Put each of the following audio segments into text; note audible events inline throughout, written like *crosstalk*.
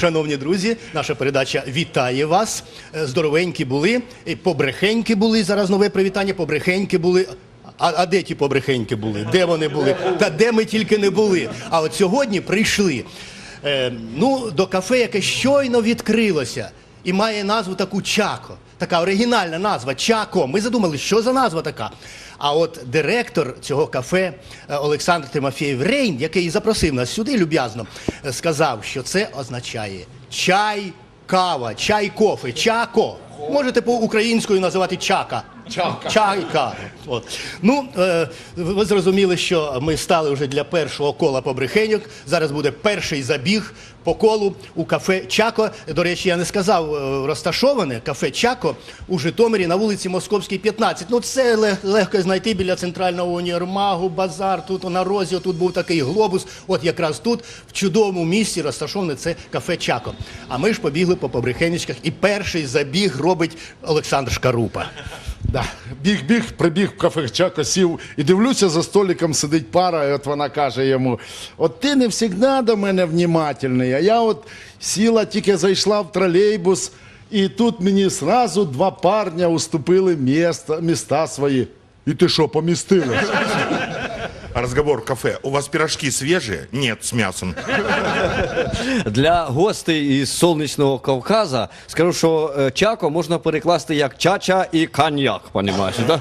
Шановні друзі, наша передача вітає вас. Е, Здоровенькі були, побрехенькі були. Зараз нове привітання. Побрехенькі були. А, а де ті побрехеньки були? Де вони були? Та де ми тільки не були. А от сьогодні прийшли е, ну, до кафе, яке щойно відкрилося і має назву таку Чако. Така оригінальна назва Чако. Ми задумали, що за назва така. А от директор цього кафе е, Олександр Тимофєєв Рейн, який запросив нас сюди люб'язно, е, сказав, що це означає чай, кава, чай, кофе, чако. Можете по-українською називати чака. Чака. Чайка. От. Ну, е, ви зрозуміли, що ми стали вже для першого кола побрехеньок. Зараз буде перший забіг по колу у кафе Чако. До речі, я не сказав е, розташоване кафе Чако у Житомирі на вулиці Московській, 15. Ну, це лег- легко знайти біля центрального універмагу, базар. Тут на розі, тут був такий глобус. От якраз тут, в чудовому місці, розташоване це кафе Чако. А ми ж побігли по побрехенечках, і перший забіг робить Олександр Шкарупа. Да. Біг, біг, прибіг в кафе сів і дивлюся, за столиком сидить пара, і от вона каже йому: от ти не завжди до мене внімательний, а я от сіла, тільки зайшла в тролейбус, і тут мені сразу два парня уступили міста, міста свої. І ти що, помістила? Разговор в кафе. У вас пирожки свежие? Нет, с мясом. Для гостей із сонячного Кавказа скажу, що е, чако можна перекласти як чача і коньяк, понімаєш, да?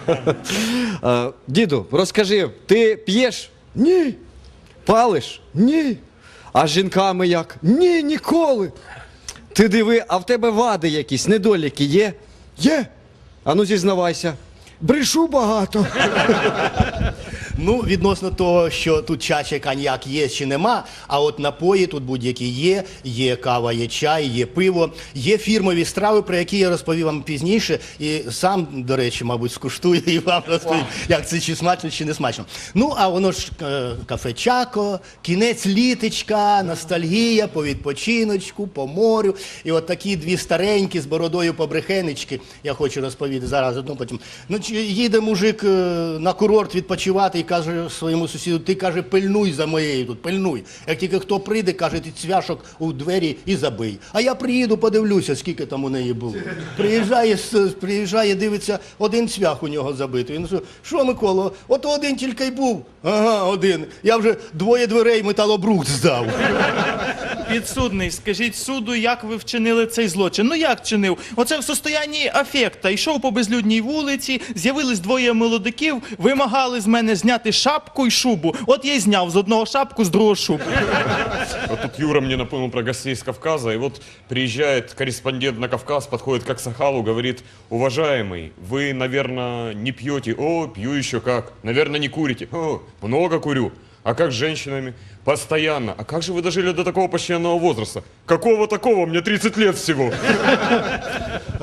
Е, Діду, розкажи, ти п'єш? Ні. Палиш? Ні. А з жінками як? Ні, ніколи. Ти диви, а в тебе вади якісь, недоліки є? Є. А ну зізнавайся. Брешу багато. Ну, відносно того, що тут чача коньяк є чи нема, а от напої тут будь-які є, є кава, є чай, є пиво, є фірмові страви, про які я розповів вам пізніше, і сам, до речі, мабуть, скуштую і вам розповім, як це чи смачно, чи не смачно. Ну, а воно ж е, кафе Чако, кінець літочка, ностальгія по відпочиночку, по морю. І от такі дві старенькі з бородою побрехенечки, я хочу розповісти зараз одну потім. Ну, їде мужик е, на курорт відпочивати каже своєму сусіду, ти каже, пильнуй за моєю тут, пильнуй. Як тільки хто прийде, каже, ти цвяшок у двері і забий. А я приїду, подивлюся, скільки там у неї було. Приїжджає, приїжджає, дивиться, один цвях у нього забитий. Він каже, що, Микола, от один тільки й був. Ага, один. Я вже двоє дверей металобрухт здав. Підсудний, скажіть суду, як ви вчинили цей злочин? Ну як вчинив? Оце в состоянні афекта. Йшов по безлюдній вулиці, з'явились двоє молодиків, вимагали з мене зняти шапку і шубу. От я й зняв з одного шапку, з другого шубу. Вот тут Юра мне напомнил про гостей с Кавказа, и вот приезжает корреспондент на Кавказ, подходит к Аксахалу, говорит, уважаемый, вы, наверное, не пьете? О, пью еще как. Наверное, не курите? О, много курю. А как с женщинами? Постоянно. А как же вы дожили до такого почтенного возраста? Какого такого? Мне 30 лет всего.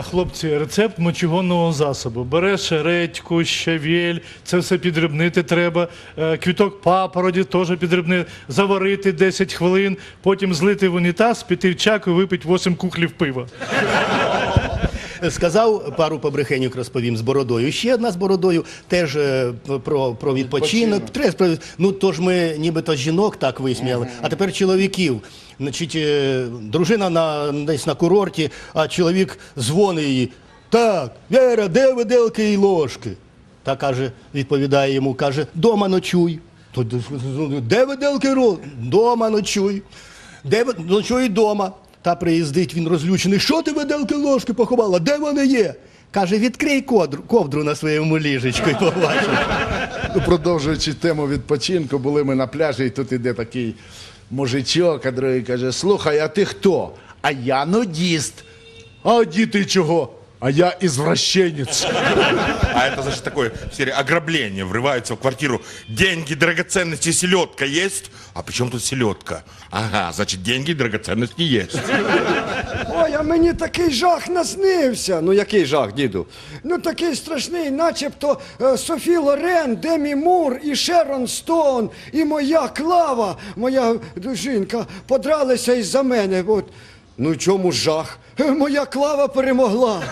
Хлопці, рецепт мочегонного засобу. Береш редьку, щавель, це все підрібнити треба. Е, Квіток папороді теж підрібнити, заварити 10 хвилин, потім злити в унітаз, піти в чаку і випити 8 кухлів пива. Сказав пару побрехеньок розповім з бородою. Ще одна з бородою теж е, про, про відпочинок. Про- Ну то ж ми нібито жінок так висміяли, а тепер чоловіків. Значить, е, дружина на десь на курорті, а чоловік дзвонить їй. Так, Вера, де виделки і ложки? Та каже, відповідає йому, каже, дома ночуй. Де виделки і ложки? Дома ночуй. Де ночуй дома. Та приїздить він розлючений. Що ти виделки ложки поховала? Де вони є? Каже, відкрий ковдру, ковдру на своєму ліжечку і побачиш. Ну, Продовжуючи тему відпочинку, були ми на пляжі, і тут іде такий мужичок, а другий каже: Слухай, а ти хто? А я нудіст. А діти чого? А я извращенец. А это, значит, такое в серии ограбление. Врываются в квартиру. Деньги, драгоценности, селедка есть? А при чем тут селедка? Ага, значит, деньги, драгоценности есть. Ой, а мені такий жах наснився. Ну який жах, діду? Ну такий страшний, начебто е, Софі Лорен, Демі Мур і Шерон Стоун, і моя клава, моя жінка, подралися із-за мене. От. Ну чому жах? Е, Моя клава перемогла.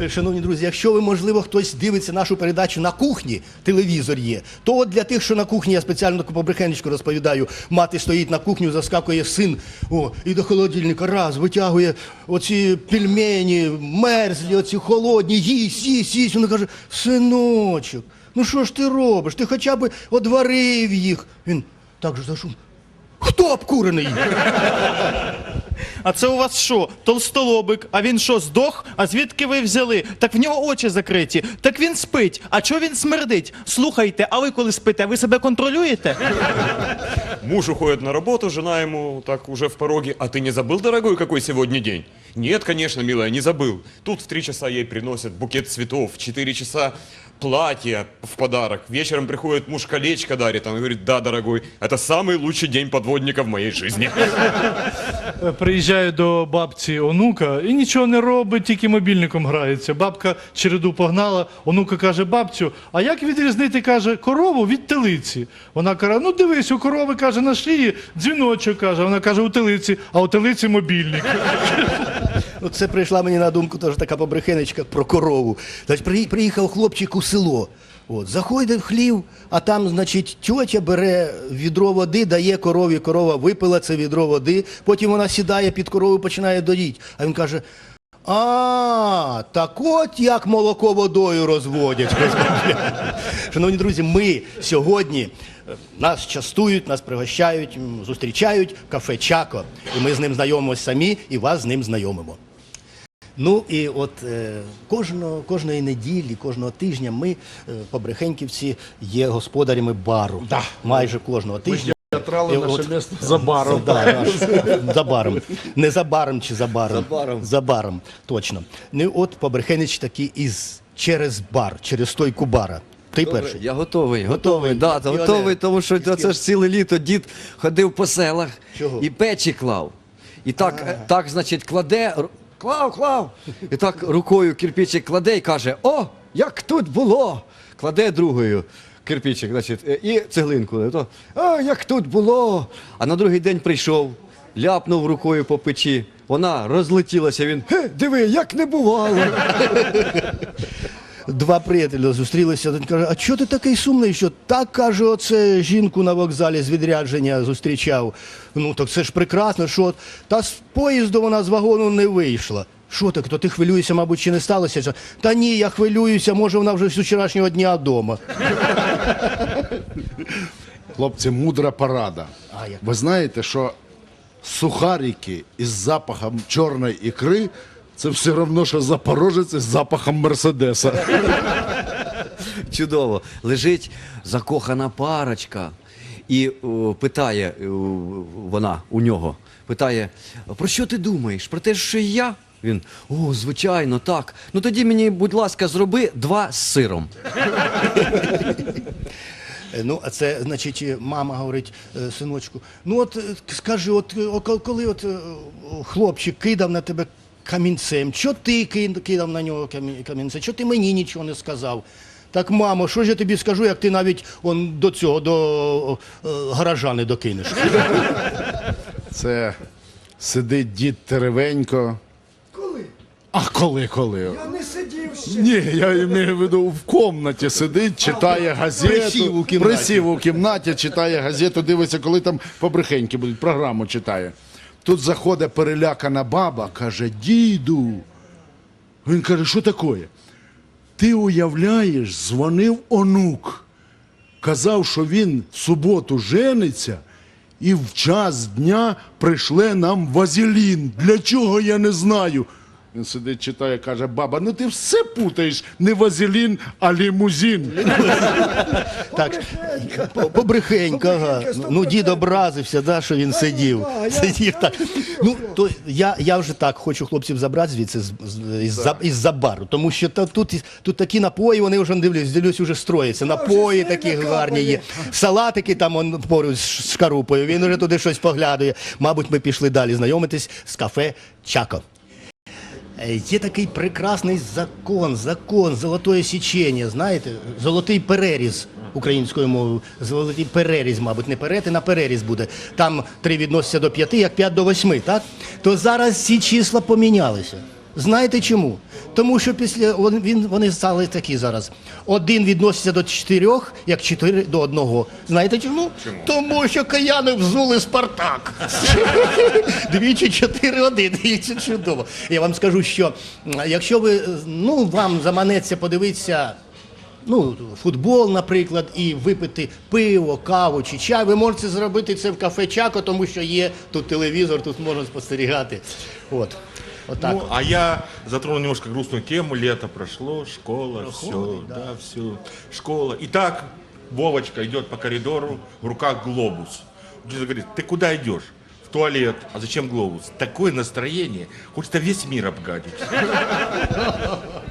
Е, Шановні друзі, якщо ви, можливо, хтось дивиться нашу передачу на кухні, телевізор є, то от для тих, що на кухні, я спеціально таку побрехенечку розповідаю, мати стоїть на кухню, заскакує син, о, і до холодильника раз, витягує оці пельмені, мерзлі, оці холодні, їсть, їсть, їсть. Вона каже, синочок, ну що ж ти робиш? Ти хоча б одварив їх. Він так же зашум. Хто обкурений? А це у вас що? Толстолобик? А він що, здох? А звідки ви взяли? Так в нього очі закриті. Так він спить. А чого він смердить? Слухайте, а ви коли спите, ви себе контролюєте? Муж уходит на работу, жена ему так уже в пороге. А ты не забыл, дорогой, какой сегодня день? Нет, конечно, милая, не забыл. Тут в три часа ей приносят букет цветов, в четыре часа платье в подарок. Вечером приходит муж колечко дарит. Он говорит, да, дорогой, это самый лучший день подводника в моей жизни. *laughs* Е, Приїжджає до бабці онука і нічого не робить, тільки мобільником грається. Бабка череду погнала, онука каже, бабцю, а як відрізнити, каже, корову від телиці? Вона каже, ну дивись, у корови каже На шиї дзвіночок каже. Вона каже, у телиці, а у телиці мобільник. Ну, це прийшла мені на думку теж така побрехенечка про корову. Значить, приїхав хлопчик у село. От, заходить в хлів, а там, значить, тьотя бере відро води, дає корові, корова випила це відро води, потім вона сідає під корову починає доїть. А він каже: А, так от як молоко водою розводять. *laughs* Шановні друзі, ми сьогодні нас частують, нас пригощають, зустрічають в кафе Чако. І ми з ним знайомимося самі і вас з ним знайомимо. Ну і от е, кожного, кожної неділі, кожного тижня ми, е, побрехеньківці, є господарями бару. Да. Майже кожного тижня. Театрали наше от- місто за баром. Да, наш- за баром. Не за баром чи за баром. За баром. За баром, точно. Ну от побрехенич такий із через бар, через стойку бара. Ти перший. Я готовий, Готовий. готовий. Да, готовий, тому що це ж ціле літо дід ходив по селах Чого? і печі клав. І так, е, так, значить, кладе, ру- клав, клав. І так рукою кирпичик кладе і каже: О, як тут було! Кладе другою кирпичик, значить, е, і цеглинку. І То, О, як тут було! А на другий день прийшов, ляпнув рукою по печі. Вона розлетілася, він Ге, диви, як не бувало. *laughs* Два приятеля зустрілися. Один каже: А чого ти такий сумний? Що так каже, оце жінку на вокзалі з відрядження зустрічав. Ну так це ж прекрасно, що та з поїзду вона з вагону не вийшла. Що так, то ти хвилюєшся, мабуть, чи не сталося? Та ні, я хвилююся, може вона вже з вчорашнього дня вдома. Хлопці, мудра порада. А, як? Ви знаєте, що сухарики із запахом чорної ікри це все одно, що запорожець із запахом Мерседеса. *laughs* Чудово. Лежить закохана парочка. І о, питає о, вона у нього, питає, про що ти думаєш? Про те, що і я? Він, о, звичайно, так. Ну тоді мені, будь ласка, зроби два з сиром. Е, Ну, а це, значить, е, мама говорить е, синочку, ну от е, скажи, от е, о, ко- коли от е, о, хлопчик кидав на тебе камінцем, що ти кидав на нього камі- камінцем, що ти мені нічого не сказав? Так, мамо, що ж я тобі скажу, як ти навіть он, до цього, до е, гаража не докинеш? Це сидить дід Теревенько. Коли? А коли, коли? Я не сидів ще. Ні, я маю в виду в комнаті сидить, читає газету. Присів у кімнаті. Присів у кімнаті, читає газету, дивиться, коли там побрехеньки будуть, програму читає. Тут заходить перелякана баба, каже: діду. Він каже, що таке? Ти уявляєш, дзвонив онук. Казав, що він в суботу жениться і в час дня прийшле нам вазелін. Для чого я не знаю. Він сидить, читає, каже, баба, ну ти все путаєш, не вазелін, а лімузин. *laughs* Так, по- побрехенька, ага. Ну, дід образився, да, що він сидів. Сидів так. Ну, то я, я вже так хочу хлопців забрати звідси з, з, із, за, із-за бару, тому що та, тут, тут такі напої, вони вже не дивлюсь, дивлюсь, вже строяться. Напої такі гарні є. Салатики там он, поруч з шкарупою, він вже туди щось поглядує. Мабуть, ми пішли далі знайомитись з кафе Чако. Е, Є такий прекрасний закон, закон, золотое січення, знаєте, золотий переріз українською мовою. Золотий переріз, мабуть, не перетин, а переріз буде. Там три відносяться до п'яти, як п'ять до восьми, так? То зараз ці числа помінялися. Знаєте чому? Тому що після він, вони стали такі зараз. Один відноситься до чотирьох, як чотири до одного. Знаєте чому? Тому що каяни взули Спартак. *laughs* Двічі чотири один. І це чудово. Я вам скажу, що якщо ви ну вам заманеться подивитися. Ну, футбол, наприклад, і випити пиво, каву чи чай. Ви можете зробити це в кафе Чако, тому що є тут телевізор, тут можна спостерігати. От. Отак. Ну, а я затронул немножко грустную тему. Лето прошло, школа, все, да, все. Школа. Итак, Вовочка идет по коридору, в руках глобус. Дедушка говорит, ты куда идешь? В туалет. А зачем глобус? Такое настроение. Хочется весь мир обгадить. *laughs*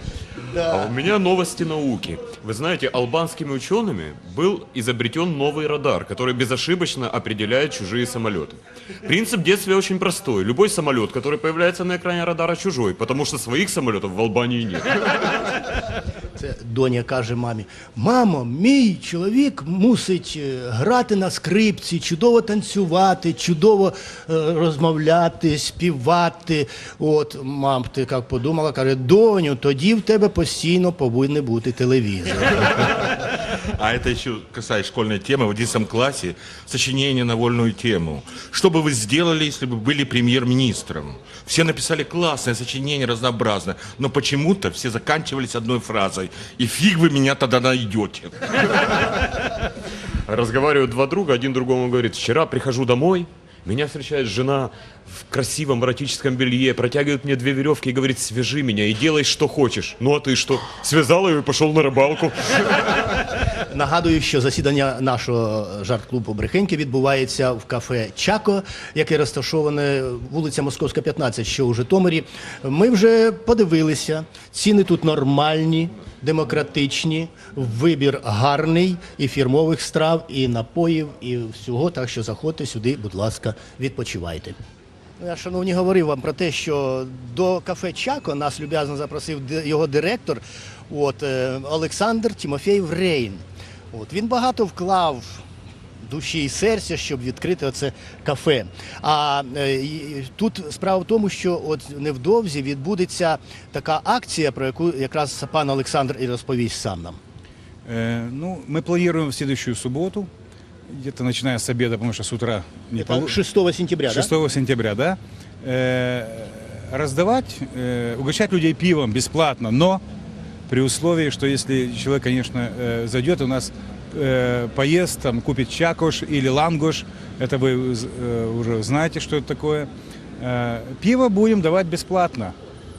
А у меня новости науки. Вы знаете, албанскими учеными был изобретен новый радар, который безошибочно определяет чужие самолеты. Принцип действия очень простой. Любой самолет, который появляется на экране радара, чужой, потому что своих самолетов в Албании нет. Це доня каже мамі: Мамо, мій чоловік мусить е, грати на скрипці, чудово танцювати, чудово е, розмовляти, співати. От мам, ти як подумала, каже, доню, тоді в тебе постійно повинен бути телевізор. А это еще касаясь школьной темы, в 11 классе сочинение на вольную тему. Что бы вы сделали, если бы были премьер-министром? Все написали классное сочинение, разнообразное, но почему-то все заканчивались одной фразой. И фиг вы меня тогда найдете. Разговаривают два друга, один другому говорит, вчера прихожу домой, меня встречает жена в красивом эротическом белье, протягивает мне две веревки и говорит, свяжи меня и делай, что хочешь. Ну а ты что? Связал ее и пошел на рыбалку. Нагадую, що засідання нашого жарт-клубу Брехеньки відбувається в кафе Чако, яке розташоване вулиця Московська, 15, що у Житомирі. Ми вже подивилися. Ціни тут нормальні, демократичні, вибір гарний і фірмових страв, і напоїв, і всього. Так що заходьте сюди, будь ласка, відпочивайте. Ну, Я, шановні, говорив вам про те, що до кафе Чако нас люб'язно запросив його директор, от, е, Олександр Тімофєєв Рейн. От, він багато вклав душі і серця, щоб відкрити оце кафе. А е, і- тут справа в тому, що от невдовзі відбудеться така акція, про яку якраз пан Олександр і розповість сам нам. Э, ну, мы планируем в следующую субботу, где-то начиная с обеда, потому что с утра не Це полу- 6 сентября, 6 да? сентября, да, э, раздавать, э, угощать людей пивом бесплатно, но при условии, что если человек, конечно, э, зайдет, у нас э, поест, там, купит чакош или лангош, это вы э, уже знаете, что это такое. Э, пиво будем давать бесплатно.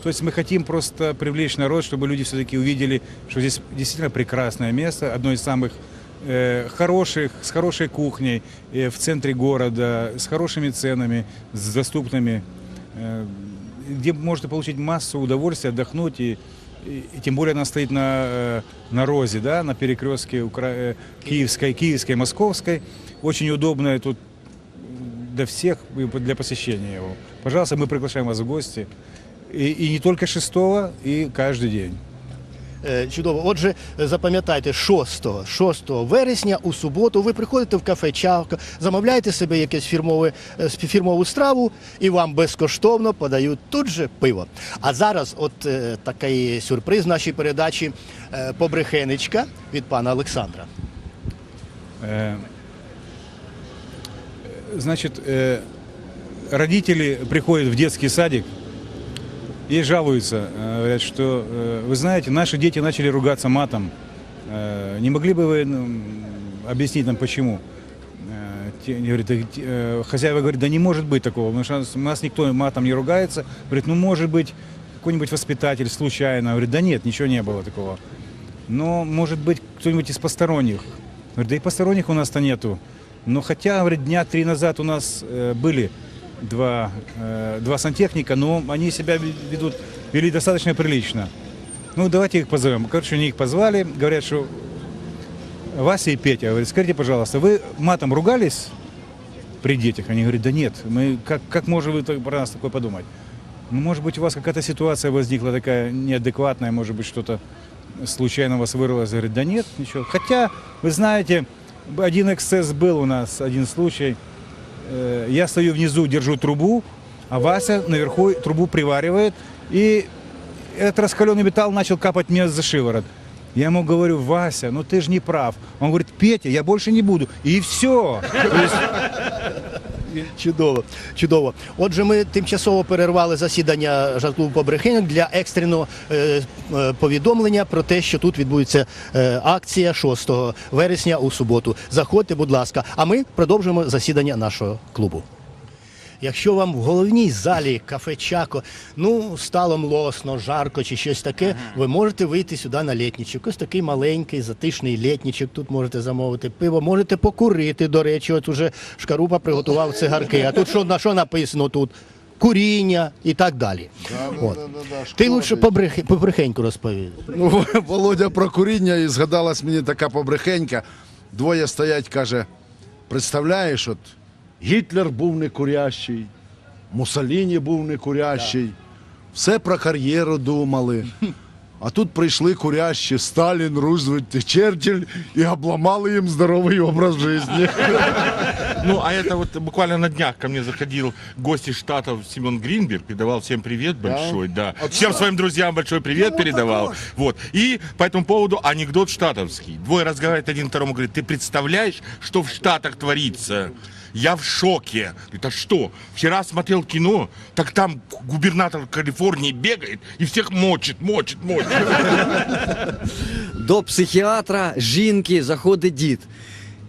То есть мы хотим просто привлечь народ, чтобы люди все-таки увидели, что здесь действительно прекрасное место, одно из самых э, хороших, с хорошей кухней, э, в центре города, с хорошими ценами, с доступными, э, где можно получить массу удовольствия, отдохнуть и и, и тем более она стоит на, э, на розе, да, на перекрестке Укра... э, Киевской, Киевской, Московской. Очень удобно тут для всех и для посещения его. Пожалуйста, мы приглашаем вас в гости. И, и не только 6 и каждый день. Е, Чудово. Отже, запам'ятайте, 6, 6 вересня у суботу ви приходите в кафе Чавка, замовляєте собі якесь фірмове, е, фірмову страву і вам безкоштовно подають тут же пиво. А зараз от е, такий сюрприз нашій передачі е, побрехенечка від пана Олександра. Э, Значит, э, родители приходят в детский садик и жалуются, э, говорят, что, э, вы знаете, наши дети начали ругаться матом. Э, Не могли бы вы ну, объяснить нам, почему? Э, те- они говорят, «Да, э, хозяева говорят, да не может быть такого, потому что у нас- никто матом не ругается. Говорит, ну может быть какой-нибудь воспитатель случайно. Говорит, да нет, ничего не было такого. Но может быть кто-нибудь из посторонних. Говорит, да и посторонних у нас-то нету. Но хотя, говорит, дня три назад у нас были два, э, два сантехника, но они себя ве- ведут, вели достаточно прилично. Ну, давайте их позовем. Короче, они их позвали, говорят, что Вася и Петя, говорит, скажите, пожалуйста, вы матом ругались при детях? Они говорят, да нет, мы, как, как можем вы про нас такое подумать? Ну, может быть, у вас какая-то ситуация возникла такая неадекватная, может быть, что-то случайно у вас вырвалось. Говорит, да нет, ничего. Хотя, вы знаете, один эксцесс был у нас, один случай. Э, Я стою внизу, держу трубу, а Вася наверху трубу приваривает, И этот раскаленный металл начал капать мне за шиворот. Я ему говорю, Вася, ну ты же не прав. Он говорит, Петя, я больше не буду. И все. *laughs* Чудово, чудово. Отже, ми тимчасово перервали засідання жарт-клубу побрехеньок для екстреного е, е, повідомлення про те, що тут відбудеться е, акція 6 вересня у суботу. Заходьте, будь ласка. А ми продовжуємо засідання нашого клубу. Якщо вам в головній залі кафе Чако ну стало млосно, жарко чи щось таке, ви можете вийти сюди на літнічок. Ось такий маленький, затишний літнічок. Тут можете замовити пиво, можете покурити. До речі, от уже шкарупа приготував цигарки. А тут що на що написано тут? Куріння і так далі. От. Ти лучше побрехеньку розповідай. Ну, *laughs* Володя про куріння і згадалась мені така побрехенька. Двоє стоять, каже: представляєш, от Гітлер був не курящий, Муссоліні був не курящий, все про кар'єру думали. А тут прийшли курящі Сталін, Рузвельт і Черчилль і обламали їм здоровий образ життя. Ну, а это вот буквально на днях ко мне заходил гость из Штатов Семен Гринберг, передавал всем привет большой, да. Всем своим друзьям большой привет передавал. Вот. И по этому поводу анекдот штатовский. Двое разговаривают один второму, говорит, ты представляешь, что в Штатах творится? Я в шоке. Это что? Вчера смотрел кино, так там губернатор Калифорнии бегает и всех мочит, мочит, мочит. До психіатра жінки заходить дід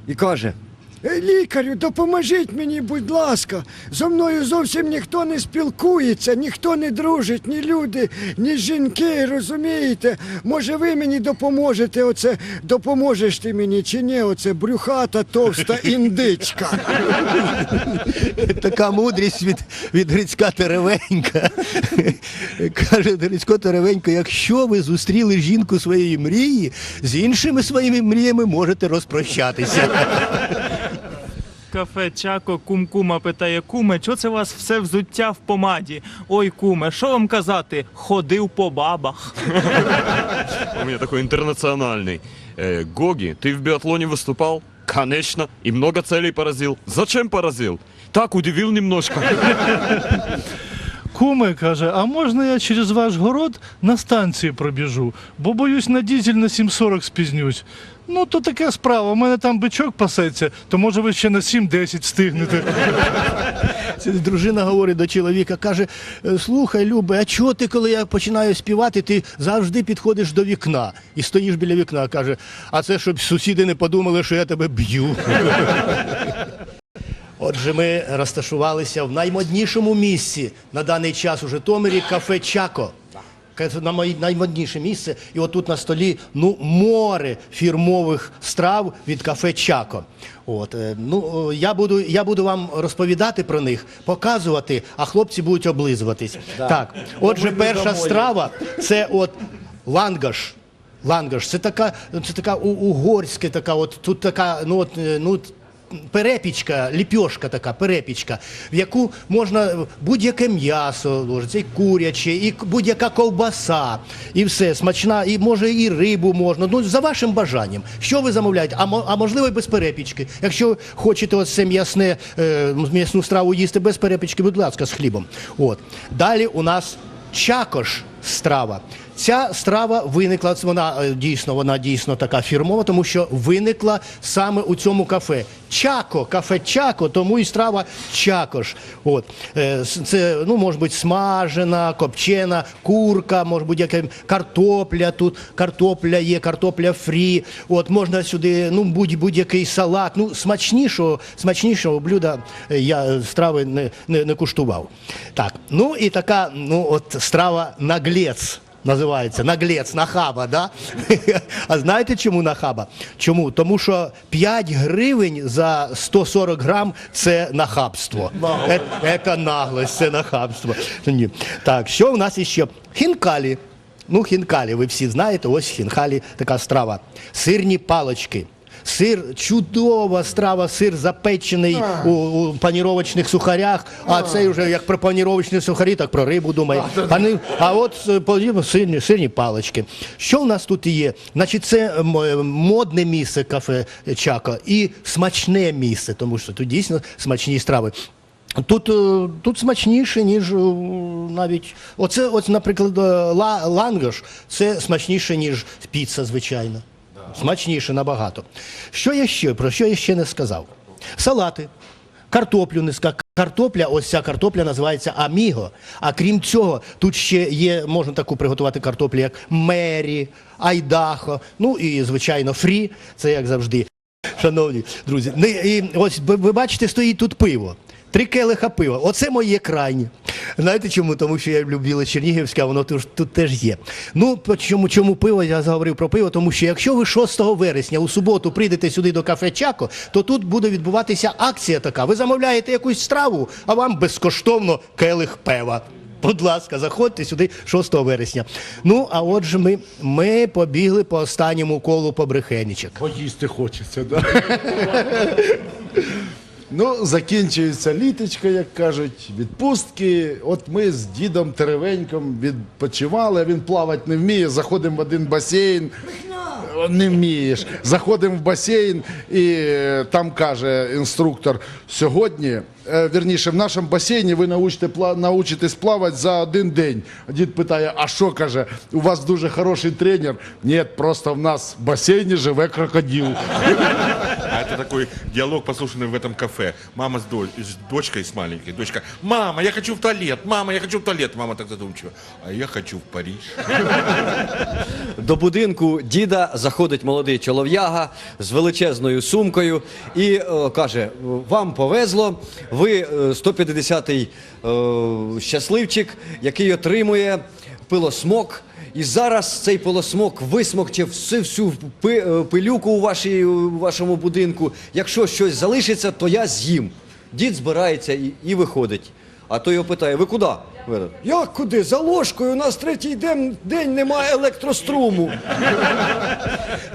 і каже: лікарю, допоможіть мені, будь ласка. Зо мною зовсім ніхто не спілкується, ніхто не дружить, ні люди, ні жінки, розумієте? Може, ви мені допоможете, оце допоможеш ти мені чи ні, оце брюхата товста *laughs* індичка. Така мудрість від, від Грицька Теревенька. Каже Грицько Теревенько, якщо ви зустріли жінку своєї мрії, з іншими своїми мріями можете розпрощатися Кафе Чако кум-кума питає куме, чого це у вас все взуття в помаді? Ой, куме, що вам казати? Ходив по бабах. У меня такой интернациональный. Э, Гоги, ты в биатлоне выступал? Конечно. И много целей поразил. Зачем поразил? Так, удивил немножко. Куме каже, а можна я через ваш город на станції пробіжу, бо боюсь на дізель на 7.40 спізнюсь. Ну, то така справа. У мене там бичок пасеться, то може ви ще на 7.10 встигнете. Дружина говорить до чоловіка, каже: «Е, слухай, Любе, а чого ти, коли я починаю співати, ти завжди підходиш до вікна і стоїш біля вікна. каже, а це щоб сусіди не подумали, що я тебе б'ю. Отже, ми розташувалися в наймоднішому місці на даний час у Житомирі кафе Чако. На моє наймодніше місце. І отут на столі ну, море фірмових страв від кафе Чако. От, е, ну, я, буду, я буду вам розповідати про них, показувати, а хлопці будуть облизуватись. Так, отже, перша страва це от лангаш. Лангаш, це така, це така угорська, така, от тут така, ну от, е, ну. Перепічка, ліпьошка така, перепічка, в яку можна будь-яке м'ясо ложиться, і куряче, і будь-яка ковбаса, і все смачна, і може і рибу можна. Ну за вашим бажанням. Що ви замовляєте? А, а можливо, і без перепічки. Якщо хочете ось це м'ясне е, м'ясну страву їсти без перепічки, будь ласка, з хлібом. От далі у нас чакош страва. Ця страва виникла, вона е, дійсно, вона дійсно така фірмова, тому що виникла саме у цьому кафе. Чако, кафе Чако, тому і страва чакош. От. Е, Це ну, може бути смажена, копчена, курка, може бути яка картопля. Тут картопля є, картопля фрі. От можна сюди ну, будь- будь-який салат. Ну, смачнішого, смачнішого блюда е, я страви не, не, не куштував. Так, ну і така ну, от страва наглець. Називається наглець, нахаба, да? *laughs* А знаєте чому нахаба? Чому? Тому що 5 гривень за 140 грам це нахабство. Це наглость, це нахабство. Ні. Так, що в нас іще? Хінкалі. Ну, хінкалі, ви всі знаєте, ось хінкалі така страва. Сирні палочки. Сир чудова страва, сир запечений у, у паніровочних сухарях. А цей вже як про паніровочні сухарі, так про рибу думає. Пани, а от е, подібно сирні, сирні палички. Що в нас тут є? Значить, це м, е, модне місце кафе Чака і смачне місце, тому що тут дійсно смачні страви. Тут, е, тут смачніше, ніж е, навіть. Оце, от, наприклад, е, ла, лангош, це смачніше, ніж піца, звичайно. Смачніше набагато. Що я ще? Про що я ще не сказав? Салати. Картоплю сказав. Картопля, ось ця картопля називається аміго. А крім цього, тут ще є, можна таку приготувати картоплю, як мері, айдахо, ну і, звичайно, фрі, це як завжди. Шановні друзі, ну, і ось ви бачите, стоїть тут пиво. Три келиха пива. Оце моє крайнє. Знаєте чому? Тому що я біле Чернігівське, а воно тут, тут теж є. Ну, чому, чому пиво? Я заговорив про пиво, тому що якщо ви 6 вересня у суботу прийдете сюди до кафе Чако, то тут буде відбуватися акція така. Ви замовляєте якусь страву, а вам безкоштовно келих пива. Будь ласка, заходьте сюди 6 вересня. Ну, а отже, ми, ми побігли по останньому колу побрехенічок. Поїсти хочеться, да? *laughs* Ну, закінчується літочка, як кажуть, відпустки. От ми з дідом Теревеньком відпочивали, він плавати не вміє, заходимо в один басейн. Не вмієш. Заходимо в басейн, і е, там каже інструктор: сьогодні, е, вірніше, в нашому басейні ви научите, научитесь плавати за один день. Дід питає: а що каже, у вас дуже хороший тренер? Ні, просто в нас в басейні живе крокодил. А это такой диалог, послушанный в этом кафе. Мама с, дочь- с дочкой, с маленькой. Дочка, мама, я хочу в туалет, мама, я хочу в туалет. Мама так задумчиво. А я хочу в Париж. *laughs* До будинку діда заходить молодий чолов'яга з величезною сумкою і е, каже: вам повезло, ви е, 150-й е, щасливчик, який отримує пилосмок. і зараз цей полосмок висмокче всю, всю е, пилюку у, вашій, у вашому будинку. Якщо щось залишиться, то я з'їм. Дід збирається і, і виходить. А той його питає: ви куди? Як куди? За ложкою, у нас третій день, день немає електроструму.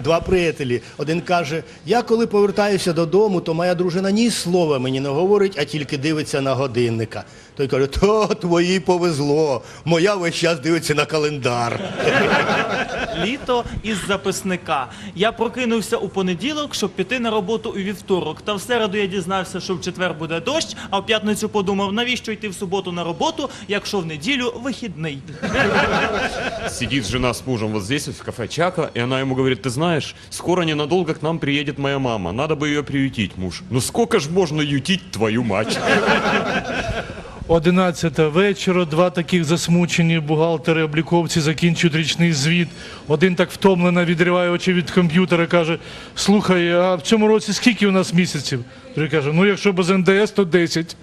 Два приятелі. Один каже: Я коли повертаюся додому, то моя дружина ні слова мені не говорить, а тільки дивиться на годинника. Той каже: То твої повезло. Моя весь час дивиться на календар. Літо із записника. Я прокинувся у понеділок, щоб піти на роботу у вівторок. Та в середу я дізнався, що в четвер буде дощ, а в п'ятницю подумав, навіщо йти в суботу на роботу, якщо в неділю вихідний. Сидит жена с мужем вот здесь, вот в кафе Чака, и она ему говорит, ты знаешь, скоро ненадолго к нам приедет моя мама, надо бы ее приютить, муж. Ну сколько ж можно ютить твою мать? 11 вечора, два таких засмучені бухгалтери, обліковці закінчують річний звіт. Один так втомлено відриває очі від комп'ютера, каже: Слухай, а в цьому році скільки у нас місяців? Другий каже, ну якщо без НДС, то 10.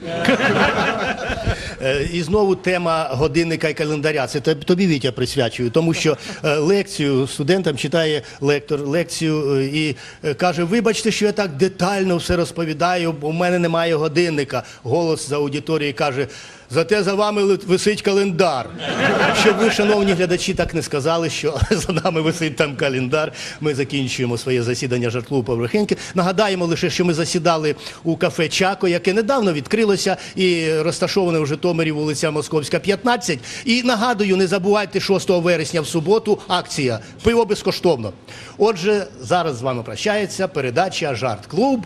Е, І знову тема годинника і календаря. Це тоб- тобі Вітя присвячую, тому що е, лекцію студентам читає лектор лекцію е, і каже: Вибачте, що я так детально все розповідаю, бо у мене немає годинника. Голос за аудиторії каже. Зате за вами висить календар. Щоб ви, шановні глядачі, так не сказали, що *laughs* за нами висить там календар. Ми закінчуємо своє засідання жартливу поверхеньки. Нагадаємо лише, що ми засідали у кафе Чако, яке недавно відкрилося і розташоване в Житомирі вулиця Московська, 15. І нагадую, не забувайте 6 вересня в суботу акція пиво безкоштовно. Отже, зараз з вами прощається передача Жарт Клуб.